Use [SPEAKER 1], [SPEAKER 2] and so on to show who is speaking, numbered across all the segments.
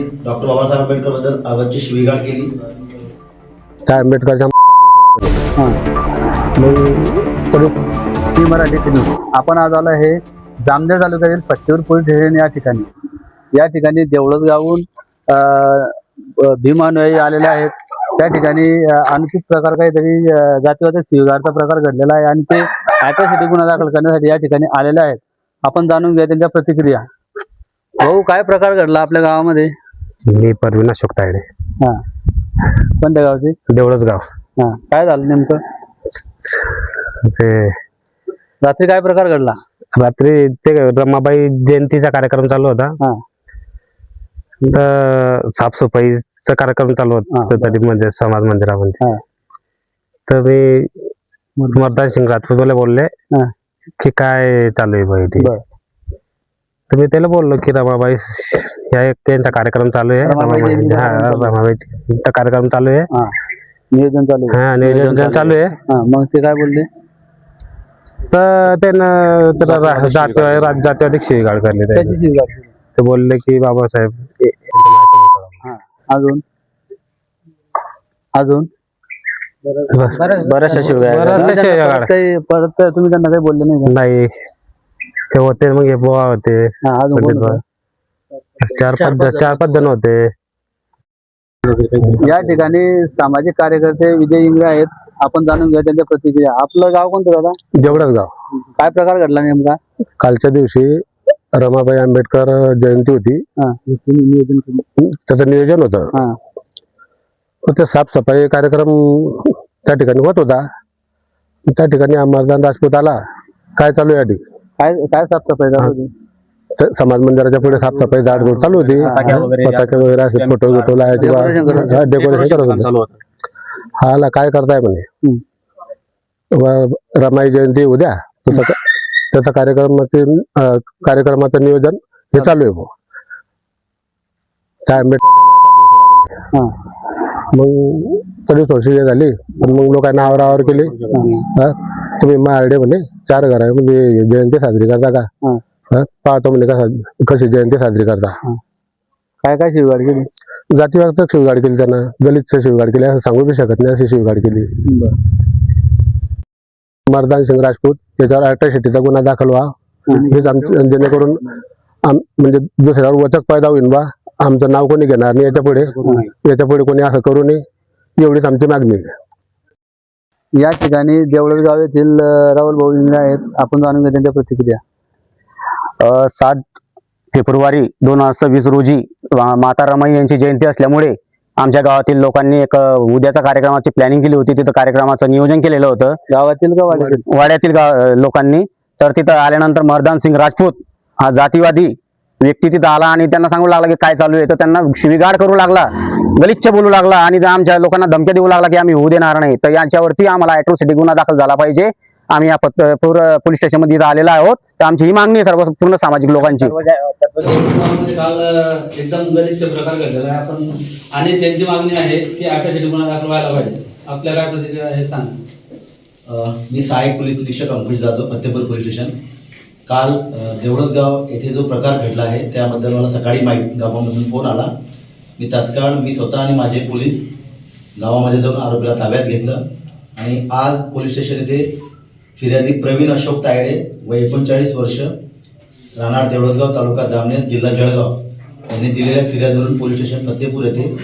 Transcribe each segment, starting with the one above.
[SPEAKER 1] Doctor Babasaheb आंबेडकरबद्दल अवधची शिवीगाळ केली.
[SPEAKER 2] त्या आंबेडकरच्या
[SPEAKER 3] हां. मराठी न्यूज आपण आज आलो आहे जामनेर तालुक्यातील पट्टीवर पोलीस स्टेशन या ठिकाणी. या ठिकाणी देवळत गावून अं, अं, भीम अनुयायी आलेले आहेत. त्या ठिकाणी अनुचित प्रकार काहीतरी जातीवादी स्वीकारचा प्रकार घडलेला आहे आणि ते अॅट्रॉसिटी गुन्हा दाखल करण्यासाठी या ठिकाणी आलेले आहेत. आपण जाणून घ्या त्यांच्या प्रतिक्रिया. भाऊ काय प्रकार घडला आपल्या गावामध्ये?
[SPEAKER 2] मी परवीन अशोक तायडे
[SPEAKER 3] हा. कोणत्या गावचे?
[SPEAKER 2] देवळच गाव
[SPEAKER 3] हा. काय झालं नेमकं?
[SPEAKER 2] ते
[SPEAKER 3] रात्री काय प्रकार घडला?
[SPEAKER 2] रात्री ते रमाबाई जयंतीचा कार्यक्रम चालू होता.
[SPEAKER 3] हा.
[SPEAKER 2] तर साफसफाईचा कार्यक्रम चालू होता. तरी म्हणजे समाज मंदिरामध्ये.
[SPEAKER 3] हा.
[SPEAKER 2] तर मी मर्दान सिंग राजपूतवाले बोलले की काय चालू आहे बाई तर मी त्याला बोललो की रमाबाई ह्या एक त्यांचा कार्यक्रम चालू आहे.
[SPEAKER 3] रमाबाई
[SPEAKER 2] हा
[SPEAKER 3] कार्यक्रम
[SPEAKER 2] रमाबाईचा कार्यक्रम चालू आहे.
[SPEAKER 3] हा. नियोजन चालू आहे.
[SPEAKER 2] हा नियोजन चालू आहे.
[SPEAKER 3] हा मग ते काय बोलले?
[SPEAKER 2] तर त्यानं त्याला जातीवादी राज- जातीवादी शिवीगाळ. करली
[SPEAKER 3] त्याची
[SPEAKER 2] त्याने. ते बोलले की बाबासाहेब हे-.
[SPEAKER 3] हा. अजून? अजून?
[SPEAKER 2] बस.
[SPEAKER 3] बऱ्याचशा शिवगाळ
[SPEAKER 2] बऱ्याचशा शिव्या
[SPEAKER 3] काही परत तुम्ही त्यांना काही बोलले नाही का?
[SPEAKER 2] नाही. ते होते मग हे बुवा होते.
[SPEAKER 3] हा अजून
[SPEAKER 2] पंडित
[SPEAKER 3] कोण होतं?
[SPEAKER 2] बुवा. चार पाच चार पाच जण होते.
[SPEAKER 3] या ठिकाणी सामाजिक कार्यकर्ते विजय इंगळे आहेत. आपण जाणून घ्या त्यांच्या प्रतिक्रिया. आपलं गाव कोणतं दादा?
[SPEAKER 2] देवळच गाव.
[SPEAKER 3] काय प्रकार घडला नेमका?
[SPEAKER 2] कालच्या दिवशी रमाबाई आंबेडकर जयंती होती.
[SPEAKER 3] हा.
[SPEAKER 2] त्याचं नियोजन होतं.
[SPEAKER 3] हा.
[SPEAKER 2] ते साफसफाई कार्यक्रम त्या ठिकाणी होत होता. त्या ठिकाणी अमरदान राजपूत आला. काय चालू आहे या ठिकाणी?
[SPEAKER 3] काय काय साफसफाई चालू होती?
[SPEAKER 2] तर समाज मंदिराच्या पुढे साफसफाई जाडजूड चालू होती. पताके वगैरे असे फोटो बिटो लावायचे
[SPEAKER 3] Decoration करत होते.
[SPEAKER 2] डेकोरेशन करत होते. हा आला काय करताय म्हणे?
[SPEAKER 3] हम्म.
[SPEAKER 2] व- रमाई जयंती उद्या. तसं का- त्याचा कार्यक्रमाचे अं, कार्यक्रमाचं नियोजन हे चालू आहे भाऊ. काय आंबेडकर
[SPEAKER 3] हा.
[SPEAKER 2] मग तरी थोडीशी हे झाली. पण मग लोकांना आवरावर केली. हा, तुम्ही मारडे म्हणे चार घर आहे म्हणजे जयंती साजरी करता का?
[SPEAKER 3] हा.
[SPEAKER 2] हा, पाहतो म्हणे कसा कशी जयंती साजरी करता.
[SPEAKER 3] काय काय शिवगाळ केली?
[SPEAKER 2] जातीवादच शिवगाड केली त्यांना दलितचं शिवगाड केली असं सांगू बी शकत नाही अशी शिवगाड केली. मर्दान सिंग राजपूत याच्यावर अॅट्रॉसिटीचा गुन्हा दाखल व्हा. हेच आमचं जेणेकरून आम म्हणजे दुसऱ्यावर वचक पैदा होईल बा. आमचं नाव कोणी घेणार नाही याच्यापुढे याच्यापुढे कोणी असं करू नये एवढीच आमची मागणी आहे.
[SPEAKER 3] या ठिकाणी देवळत गाव येथील राहुल भाऊ इंगळे आहेत. आपण जाणून घ्या त्यांच्या प्रतिक्रिया.
[SPEAKER 4] सात फेब्रुवारी दोन हजार सव्वीस रोजी माता रमाई यांची जयंती असल्यामुळे आमच्या गावातील लोकांनी एक अ, उद्याचा कार्यक्रमाची प्लॅनिंग केली होती. तिथं कार्यक्रमाचं नियोजन केलेलं होतं.
[SPEAKER 3] गावातील वाड्यातील?
[SPEAKER 4] गाव लोकांनी. तर तिथं आल्यानंतर मर्दान सिंग राजपूत हा जातीवादी व्यक्ती तिथं आला आणि त्यांना सांगू लागला की काय चालू आहे. तर त्यांना शिवीगाळ करू लागला गलिच्छ बोलू लागला आणि आमच्या लोकांना धमक्या देऊ लागला की आम्ही होऊ देणार नाही तर यांच्यावरती आम्हाला अॅट्रोसिटी गुन्हा दाखल झाला पाहिजे. आम्ही या पत- पूर- पोलीस स्टेशनमध्ये इथं आलेलो आहोत. तर आमची ही मागणी आहे सर्व पूर्ण सामाजिक लोकांची.
[SPEAKER 5] काल एकदम गलिच्छ प्रकार घडलेला आहे. आपण आणि त्यांची मागणी आहे की गुन्हा दाखल व्हायला पाहिजे. आपल्या काय प्रतिक्रिया आहे सांग.
[SPEAKER 1] अ, मी सहाय्यक पोलीस निरीक्षक अंकुश जाधव फतेपूर पोलीस स्टेशन. काल देवळसगाव येथे जो प्रकार घडला आहे त्याबद्दल मला सकाळी माहीत गावामधून फोन आला. मी तात्काळ मी स्वतः आणि माझे पोलीस गावामध्ये जाऊन आरोपीला ताब्यात घेतलं. आणि आज पोलीस स्टेशन येथे फिर्यादी प्रवीण अशोक तायडे व एकोणचाळीस वर्ष राहणार देवळसगाव तालुका जामनेर जिल्हा जळगाव यांनी दिलेल्या फिर्यादीवरून पोलीस स्टेशन फतेपूर येथे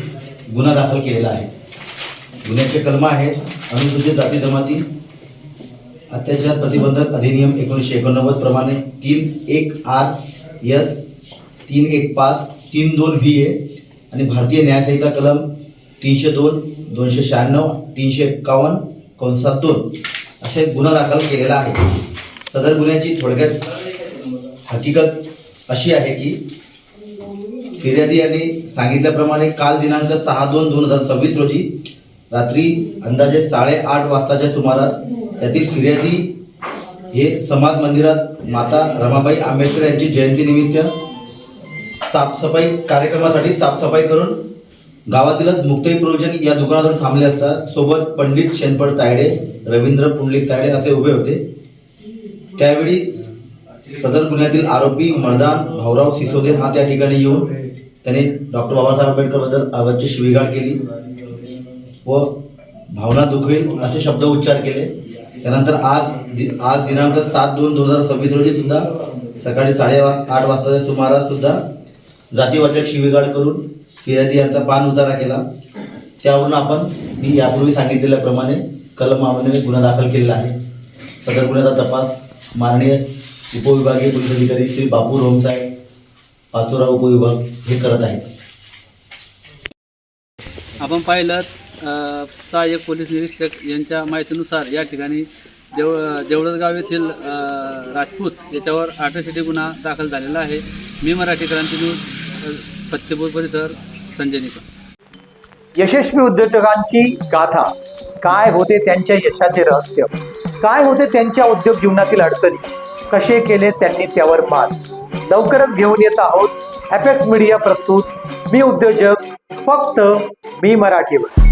[SPEAKER 1] गुन्हा दाखल केलेला आहे. गुन्ह्याचे कलम आहेत अनुसूचित जाती जमाती अत्याचार प्रतिबंधक अधिनियम एकोणीसशे एकोणनव्वद प्रमाणे तीन एक आर एस तीन एक पाच तीन दोन व्ही ए आणि भारतीय न्यायसंहिता कलम तीनशे दोन दोनशे शहाण्णव तीनशे एक्कावन्न कंसात दोन असे गुन्हा दाखल केलेला आहे. सदर गुन्ह्याची थोडक्यात हकीकत अशी आहे की फिर्यादी यांनी सांगितल्याप्रमाणे काल दिनांक सहा दोन दोन हजार सव्वीस रोजी रात्री अंदाजे साडेआठ वाजताच्या सुमारास त्यातील फिर्यादी हे समाज मंदिरात माता रमाबाई आंबेडकर यांची जयंतीनिमित्त साफसफाई कार्यक्रमासाठी साफसफाई करून गावातीलच मुक्तई प्रयोजन या दुकानातून थांबले असतात. सोबत पंडित शेनपड तायडे रवींद्र पुंडलिक तायडे असे उभे होते. त्यावेळी सदर गुन्ह्यातील आरोपी मर्दान भाऊराव सिसोदे हा त्या ठिकाणी येऊन त्यांनी डॉक्टर बाबासाहेब आंबेडकरबद्दल अवच्य शिवीगाळ केली व भावना दुखवेल असे शब्द उच्चार केले. त्यानंतर आज दि- आज दिनांक सात दोन दोन हजार सव्वीस रोजी सुद्धा सकाळी साडे आठ वाजताच्या सुमारास सुद्धा जातीवाचक शिवीगाळ करून फिर्यादी यांचा पान उतारा केला. त्यावरून आपण मी यापूर्वी सांगितलेल्याप्रमाणे कलम आम्हाला गुन्हा दाखल केलेला आहे. सदर गुन्ह्याचा तपास माननीय उपविभागीय पोलीस अधिकारी श्री बापू रोमसाहेब पाचोरा उपविभाग हे करत आहेत.
[SPEAKER 3] आपण पाहिलं सहाय्यक पोलीस निरीक्षक यांच्या माहितीनुसार या ठिकाणी देव देवळसगाव येथील राजपूत याच्यावर आठशेटी गुन्हा दाखल झालेला आहे. मी मराठी क्रांती न्यूज फत्तेपूर परिसर संजय निकम.
[SPEAKER 6] यशस्वी उद्योजकांची गाथा. काय होते त्यांच्या यशाचे रहस्य? काय होते त्यांच्या उद्योग जीवनातील अडचणी? कसे केले त्यांनी त्यावर मात? लवकरच घेऊन येत आहोत हॅपेक्स मीडिया प्रस्तुत. मी उद्योजक फक्त मी मराठीवर.